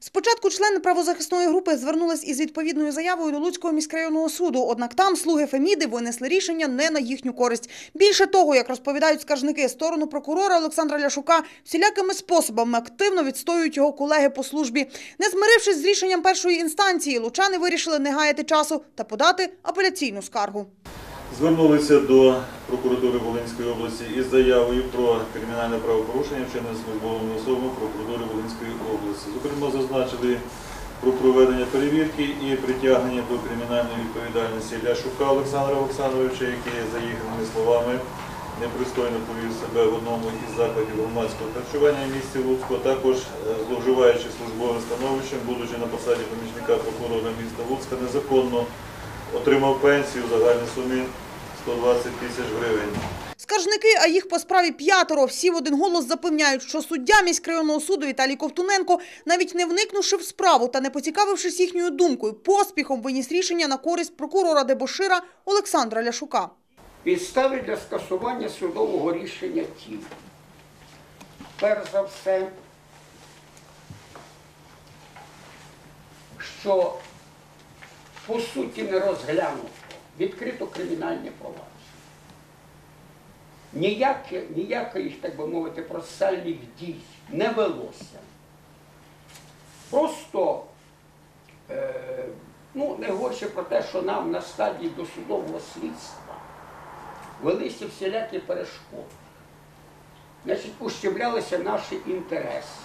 Спочатку члени правозахисної групи звернулись із відповідною заявою до Луцького міськрайонного суду, однак там слуги Феміди винесли рішення не на їхню користь. Більше того, як розповідають скаржники, сторону прокурора Олександра Ляшука всілякими способами активно відстоюють його колеги по службі. Не змирившись з рішенням першої інстанції, лучани вирішили не гаяти часу та подати апеляційну скаргу. Звернулися до прокуратури Волинської області із заявою про кримінальне правопорушення вчинене службовими особами прокуратури Волинської області. Зокрема, зазначили про проведення перевірки і притягнення до кримінальної відповідальності Ляшука Олександра Олександровича, який, за їхніми словами, непристойно повів себе в одному із закладів громадського харчування в місті Луцьку, також е, зловживаючи службовим становищем, будучи на посаді помічника прокурора міста Луцька, незаконно отримав пенсію в загальній сумі 120 тисяч гривень. Скаржники, а їх по справі п'ятеро, всі в один голос запевняють, що суддя міськрайонного суду Віталій Ковтуненко, навіть не вникнувши в справу та не поцікавившись їхньою думкою, поспіхом виніс рішення на користь прокурора Дебошира Олександра Ляшука. Підстави для скасування судового рішення ті. Перш за все, що по суті не розглянуто, відкрито кримінальне провадження. Ніяких, так би мовити, процесуальних дій не велося. Просто е, ну, не говорячи про те, що нам на стадії досудового слідства велися всілякі перешкоди. Значить, ущемлялися наші інтереси.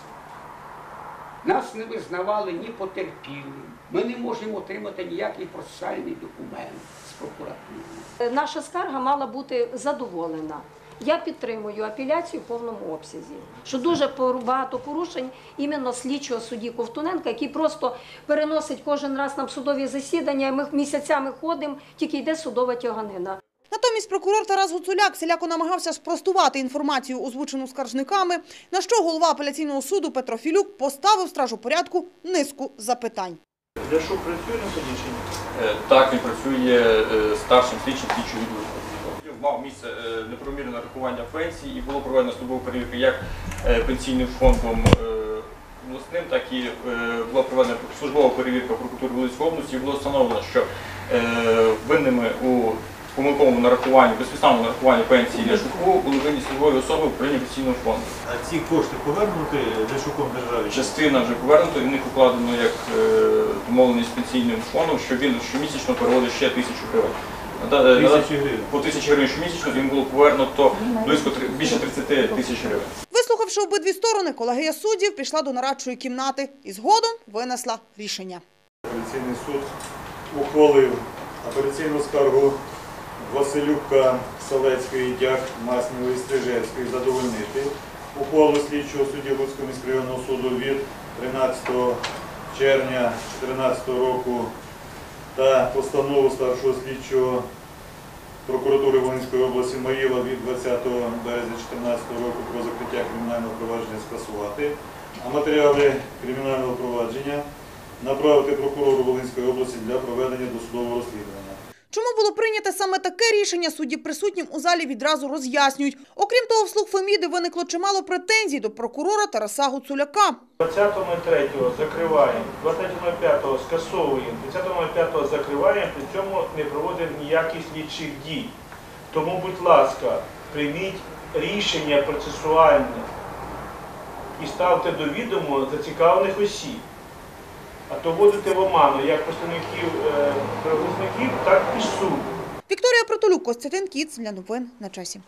Нас не визнавали ні потерпілим. Ми не можемо отримати ніякий процесуальний документ з прокуратури. Наша скарга мала бути задоволена. Я підтримую апеляцію в повному обсязі. Що дуже багато порушень іменно слідчого судді Ковтуненка, який просто переносить кожен раз нам судові засідання, і ми місяцями ходимо, тільки йде судова тяганина. Натомість прокурор Тарас Гуцуляк всіляко намагався спростувати інформацію, озвучену скаржниками, на що голова апеляційного суду Петро Філюк поставив стражу порядку низку запитань. Ляшук працює на ні? Е, Так, він працює е, старшим слідчим слідчого відділу. Мав місце е, неправомірне нарахування пенсії і було проведено службову перевірку як пенсійним фондом обласним, так і була проведена службова перевірка прокуратури Волинської області. І було встановлено, що винними у помилковому нарахуванні, безпідставному нарахуванні пенсії Ляшуку були винні службові особи управління пенсійного фонду. А ці кошти повернути Ляшуком державі? Частина вже повернута, і в них укладено як е, домовленість з пенсійним фондом, що він щомісячно переводить ще тисячу гривень. На Тисячі гривень. По тисячі гривень щомісячно їм було повернуто близько три- більше 30 тисяч гривень. Вислухавши обидві сторони, колегія суддів пішла до нарадчої кімнати і згодом винесла рішення. Апеляційний суд ухвалив апеляційну скаргу Василюка, Салецької, Дяк, Масневої, Стрижевської задовольнити. Ухвалу слідчого судді Луцького міськрайонного суду від 13 червня 2014 року та постанову старшого слідчого прокуратури Волинської області Маїла від 20 березня 2014 року про закриття кримінального провадження скасувати, а матеріали кримінального провадження направити прокурору Волинської області для проведення досудового розслідування. Чому було прийнято саме таке рішення, судді присутнім у залі відразу роз'яснюють. Окрім того, вслуг Феміди виникло чимало претензій до прокурора Тараса Гуцуляка. 20.03 закриваємо, 20.05 скасовуємо, 30.05 закриваємо, при цьому не проводимо ніяких слідчих дій. Тому, будь ласка, прийміть рішення процесуальне і ставте до відомо зацікавлених осіб. А то вводите в оману як представників е, правозахисників, так і суд. Вікторія Протолюк, Костянтин Кіц для новин на часі.